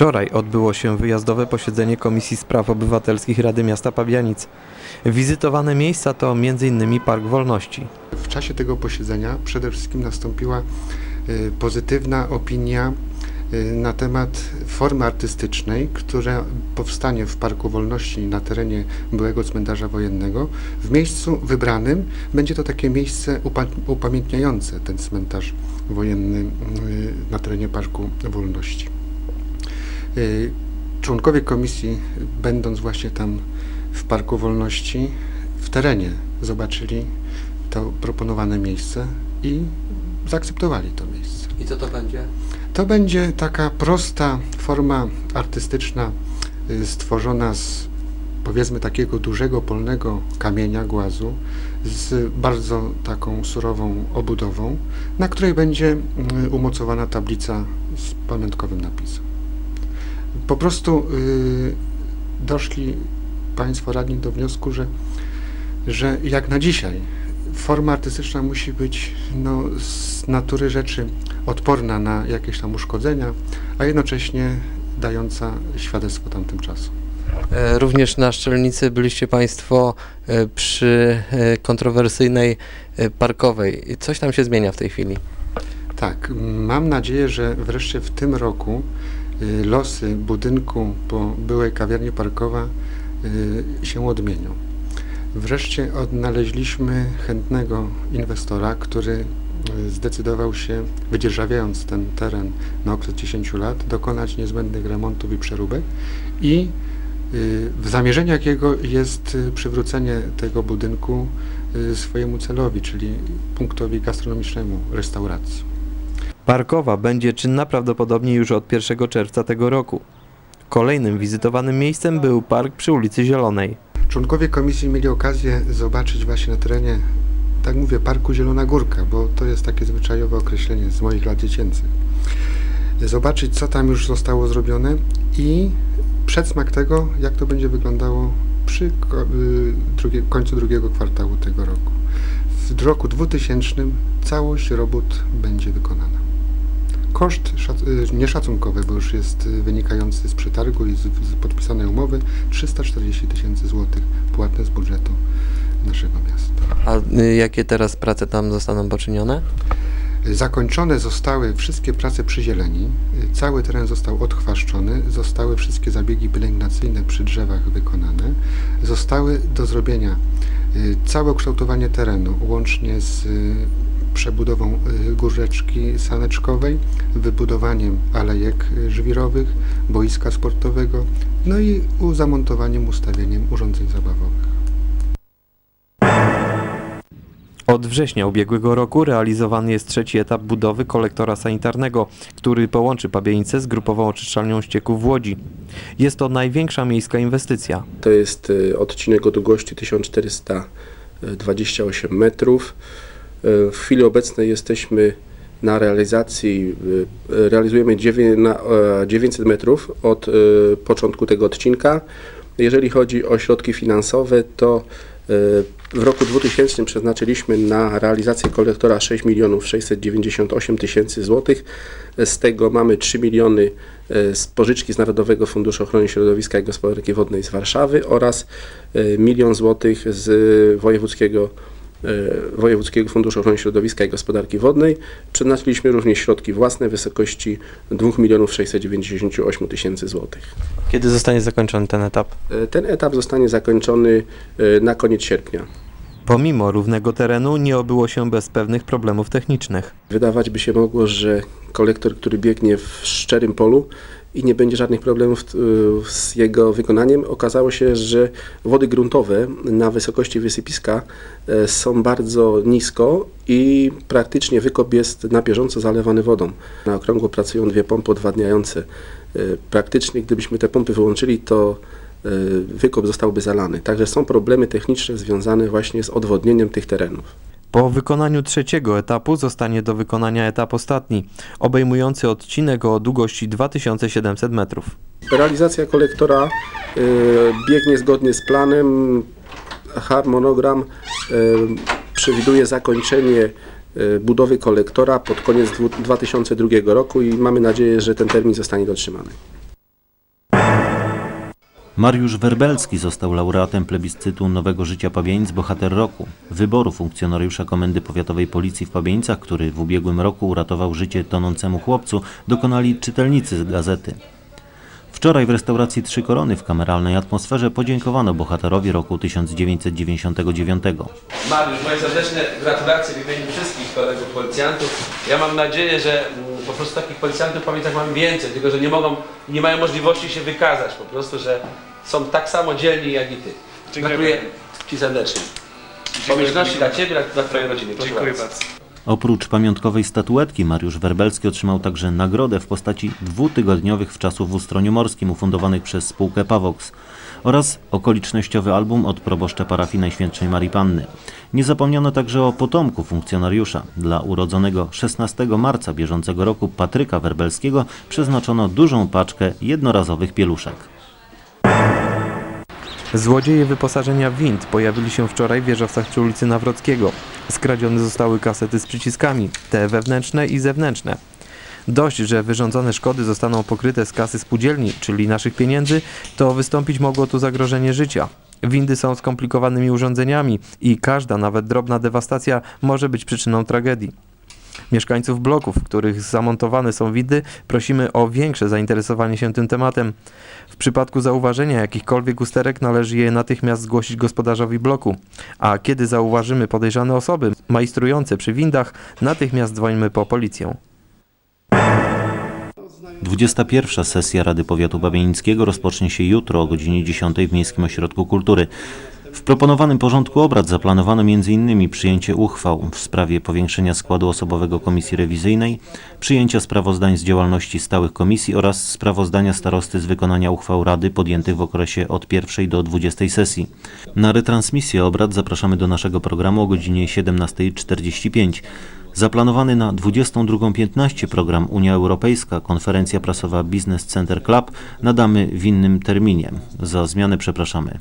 Wczoraj odbyło się wyjazdowe posiedzenie Komisji Spraw Obywatelskich Rady Miasta Pabianic. Wizytowane miejsca to m.in. Park Wolności. W czasie tego posiedzenia przede wszystkim nastąpiła y, pozytywna opinia y, na temat formy artystycznej, która powstanie w Parku Wolności na terenie byłego cmentarza wojennego. W miejscu wybranym będzie to takie miejsce upa- upamiętniające ten cmentarz wojenny y, na terenie Parku Wolności. Y, Członkowie komisji, będąc właśnie tam w Parku Wolności, w terenie zobaczyli to proponowane miejsce i zaakceptowali to miejsce. I co to będzie? To będzie taka prosta forma artystyczna y, stworzona z powiedzmy takiego dużego polnego kamienia, głazu z bardzo taką surową obudową, na której będzie y, umocowana tablica z pamiątkowym napisem. Po prostu y, doszli Państwo radni do wniosku, że, że jak na dzisiaj forma artystyczna musi być no, z natury rzeczy odporna na jakieś tam uszkodzenia, a jednocześnie dająca świadectwo tamtym czasu. E, Również na Szczelnicy byliście Państwo e, przy e, kontrowersyjnej parkowej. Coś tam się zmienia w tej chwili. Tak, mam nadzieję, że wreszcie w tym roku losy budynku po byłej kawiarni parkowa y, się odmienią. Wreszcie odnaleźliśmy chętnego inwestora, który y, zdecydował się, wydzierżawiając ten teren na okres 10 lat, dokonać niezbędnych remontów i przeróbek i y, w zamierzeniach jego jest y, przywrócenie tego budynku y, swojemu celowi, czyli punktowi gastronomicznemu restauracji. Parkowa będzie czynna prawdopodobnie już od 1 czerwca tego roku. Kolejnym wizytowanym miejscem był park przy ulicy Zielonej. Członkowie komisji mieli okazję zobaczyć właśnie na terenie, tak mówię, parku Zielona Górka, bo to jest takie zwyczajowe określenie z moich lat dziecięcych. Zobaczyć, co tam już zostało zrobione i przedsmak tego, jak to będzie wyglądało przy y, końcu drugiego kwartału tego roku. W roku 2000 całość robót będzie wykonana. Koszt szac- y, nieszacunkowy, bo już jest y, wynikający z przetargu i z, z podpisanej umowy 340 tysięcy złotych płatne z budżetu naszego miasta. A y, jakie teraz prace tam zostaną poczynione? Zakończone zostały wszystkie prace przy zieleni, y, cały teren został odchwaszczony, zostały wszystkie zabiegi pielęgnacyjne przy drzewach wykonane, zostały do zrobienia całe kształtowanie terenu, łącznie z przebudową y, górzeczki saneczkowej, wybudowaniem alejek y, żwirowych, boiska sportowego, no i zamontowaniem, ustawieniem urządzeń zabawowych. Od września ubiegłego roku realizowany jest trzeci etap budowy kolektora sanitarnego, który połączy Pabianice z grupową oczyszczalnią ścieków w Łodzi. Jest to największa miejska inwestycja. To jest y, odcinek o długości 1428 metrów. W chwili obecnej jesteśmy na realizacji, y, realizujemy dziewię- na, e, 900 metrów od y, początku tego odcinka. Jeżeli chodzi o środki finansowe, to y, w roku 2000 przeznaczyliśmy na realizację kolektora 6 milionów 698 tysięcy złotych. Z tego mamy 3 miliony z pożyczki z Narodowego Funduszu Ochrony Środowiska i Gospodarki Wodnej z Warszawy oraz milion złotych z wojewódzkiego, Wojewódzkiego Funduszu Ochrony Środowiska i Gospodarki Wodnej. Przeznaczyliśmy również środki własne w wysokości 2 milionów 698 tysięcy złotych. Kiedy zostanie zakończony ten etap? E, Ten etap zostanie zakończony e, na koniec sierpnia. Pomimo równego terenu nie obyło się bez pewnych problemów technicznych. Wydawać by się mogło, że kolektor, który biegnie w szczerym polu i nie będzie żadnych problemów y, z jego wykonaniem, okazało się, że wody gruntowe na wysokości wysypiska e, są bardzo nisko i praktycznie wykop jest na bieżąco zalewany wodą. Na okrągło pracują dwie pompy odwadniające. E, Praktycznie gdybyśmy te pompy wyłączyli, to e, wykop zostałby zalany. Także są problemy techniczne związane właśnie z odwodnieniem tych terenów. Po wykonaniu trzeciego etapu zostanie do wykonania etap ostatni, obejmujący odcinek o długości 2700 metrów. Realizacja kolektora y, biegnie zgodnie z planem. Harmonogram y, przewiduje zakończenie y, budowy kolektora pod koniec dwu- 2002 roku i mamy nadzieję, że ten termin zostanie dotrzymany. Mariusz Werbelski został laureatem plebiscytu Nowego Życia Pabianic Bohater Roku, wyboru funkcjonariusza Komendy Powiatowej Policji w Pabienicach, który w ubiegłym roku uratował życie tonącemu chłopcu, dokonali czytelnicy z gazety. Wczoraj w restauracji Trzy Korony w kameralnej atmosferze podziękowano bohaterowi roku 1999. Mariusz, moje serdeczne gratulacje w imieniu wszystkich kolegów policjantów. Ja mam nadzieję, że mm, po prostu takich policjantów w pamiętach mam więcej, tylko że nie mogą, nie mają możliwości się wykazać po prostu, że są tak samo dzielni jak i ty. Gratuluję Ci serdecznie. Pomyślności dla Ciebie, dla, dla Twojej rodziny. Proszę Dziękuję bardzo. bardzo. Oprócz pamiątkowej statuetki Mariusz Werbelski otrzymał także nagrodę w postaci dwutygodniowych wczasów w Ustroniu Morskim ufundowanych przez spółkę Pavox oraz okolicznościowy album od proboszcza parafii Najświętszej Marii Panny. Nie zapomniano także o potomku funkcjonariusza. Dla urodzonego 16 marca bieżącego roku Patryka Werbelskiego przeznaczono dużą paczkę jednorazowych pieluszek. Złodzieje wyposażenia wind pojawili się wczoraj w wieżowcach przy ulicy Nawrockiego. Skradzione zostały kasety z przyciskami, te wewnętrzne i zewnętrzne. Dość, że wyrządzone szkody zostaną pokryte z kasy spółdzielni, czyli naszych pieniędzy, to wystąpić mogło tu zagrożenie życia. Windy są skomplikowanymi urządzeniami i każda, nawet drobna dewastacja może być przyczyną tragedii. Mieszkańców bloków, w których zamontowane są windy, prosimy o większe zainteresowanie się tym tematem. W przypadku zauważenia jakichkolwiek usterek należy je natychmiast zgłosić gospodarzowi bloku. A kiedy zauważymy podejrzane osoby majstrujące przy windach, natychmiast dzwońmy po policję. 21. sesja Rady Powiatu Babienickiego rozpocznie się jutro o godzinie 10 w Miejskim Ośrodku Kultury. W proponowanym porządku obrad zaplanowano m.in. przyjęcie uchwał w sprawie powiększenia składu osobowego Komisji Rewizyjnej, przyjęcia sprawozdań z działalności stałych komisji oraz sprawozdania starosty z wykonania uchwał Rady podjętych w okresie od pierwszej do 20 sesji. Na retransmisję obrad zapraszamy do naszego programu o godzinie 17.45. Zaplanowany na 22.15 program Unia Europejska, konferencja prasowa Business Center Club nadamy w innym terminie. Za zmianę przepraszamy.